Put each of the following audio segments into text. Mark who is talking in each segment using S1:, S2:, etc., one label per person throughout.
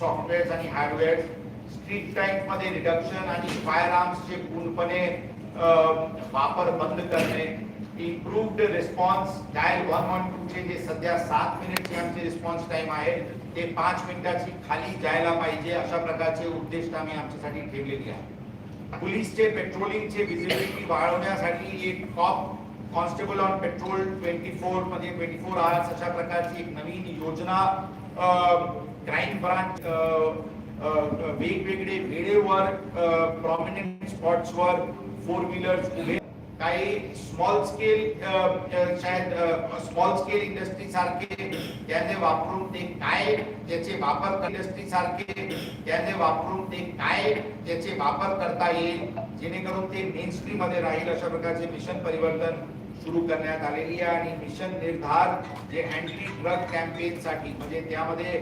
S1: Software आणि hardware street टाइममध्ये reduction आणि फायर आर्म्सचे पूर्णपणे वापर बंद करणे improved response dial one one two चे जे सध्या सात मिनिटचे आमचे रिस्पॉन्स टाइम आहे ते पाच मिनिटाची खाली जायला पाहिजे अशा प्रकारचे उद्दिष्ट आम्ही आमच्यासाठी ठेवलेली आहे. पोलीसचे पेट्रोलिंगचे विजिबिलिटी वाढवण्यासाठी एक cop constable on patrol twenty फोरमध्ये ट्वेंटी फोर आवर्स अशा प्रकारची एक नवीन योजना क्राईम ब्रांच वेगवेगळे वेळेवर प्रॉमिनंट स्पॉट्सवर फोर व्हीलर्स उभे. काही स्मॉल स्केल शायद स्मॉल स्केल इंडस्ट्री सारखे त्याने वापरून ते काय त्याचे वापर इंडस्ट्री सारखे त्याने वापरून ते काय त्याचे वापर करता येईल जेणेकरून ते मेन स्ट्रीममध्ये राहील अशा प्रकारचे मिशन परिवर्तन. सुरू करण्यात आलेली आहे आणि मिशन निर्धार जे अँटी ड्रग कॅम्पेन साठी म्हणजे त्यामध्ये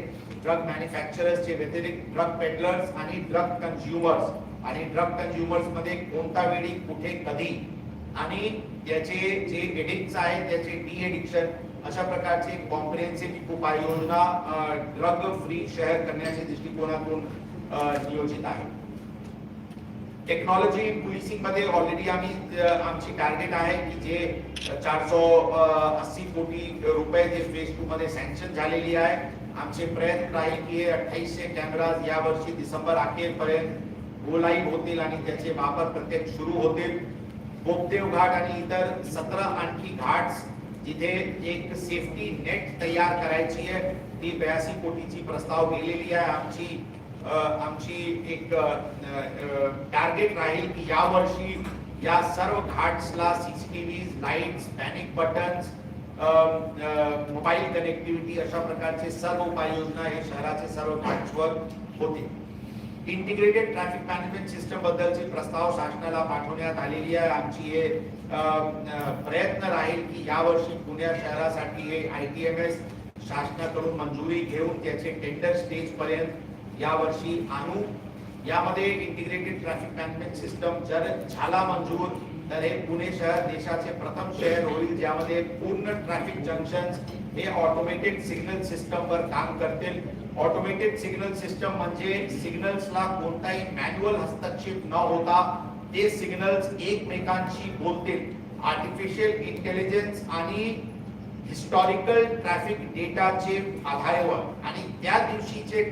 S1: ड्रग मॅन्युफॅक्चरर्सचे व्यतिरिक्त ड्रग पेडलर्स आणि ड्रग कन्झ्युमर्स आणि ड्रग कन्झ्युमर्समध्ये कोणता वेळी कुठे कधी? आणि त्याचे जे एडिक्ट आहेत त्याचे डी एडिक्शन अशा प्रकारचे कॉम्प्रिहेन्सिव्ह उपाययोजना ड्रग फ्री शहर करण्याच्या दृष्टिकोनातून नियोजित आहे. टेक्नॉलॉजी पोलिसिंगमध्ये ऑलरेडी आम्ही आमची टार्गेट आहे की जे चारशे अस्सी कोटी रुपये जे फेज टू मध्ये सँक्शन झालेली आहे. आमचे प्रयत्न राहील की अठ्ठावीसशे कॅमेराज या वर्षी डिसेंबर अखेरपर्यंत गोलाईट होतील आणि त्याचे वापर प्रत्येक सुरू होतील. बोपदेव घाट आणि इतर सतरा आणखी घाट जिथे एक सेफ्टी नेट तयार करायची आहे ती ब्याऐंशी कोटीची प्रस्ताव गेलेली आहे. आमची आमची एक टार्गेट राहील की या वर्षी या सर्व घाट्सला CCTV lights panic buttons mobile connectivity अशा प्रकारचे सर्व उपाययोजना हे शहराचे सर्व घाट्सवर होते. इंटिग्रेटेड ट्रॅफिक मॅनेजमेंट सिस्टम बद्दलचे प्रस्ताव शासनाला पाठवण्यात आलेली आहे. आमची हे प्रयत्न राहील की यावर्षी पुण्या शहरासाठी हे आय टी एम एस शासनाकडून मंजुरी घेऊन त्याचे टेंडर स्टेज पर्यंत यावर्षी आणू. यामध्ये इंटिग्रेटेड ट्रॅफिक मॅनेजमेंट सिस्टम जर झाला मंजूर तर हे पुणे शहर देशाचे प्रथम शहर होईल ज्यामध्ये पूर्ण ट्रॅफिक जंक्शन्स हे ऑटोमेटेड सिग्नल सिस्टम वर काम करतील. ऑटोमेटेड सिग्नल सिस्टम म्हणजे सिग्नल्सला कोणताही मॅन्युअल हस्तक्षेप न होता ते सिग्नल्स एकमेकांशी बोलतील. आर्टिफिशियल इंटेलिजन्स आणि हिस्टॉरिकल ट्रॅफिक डेटाचे आधारेवर. आणि त्या दिवशीचे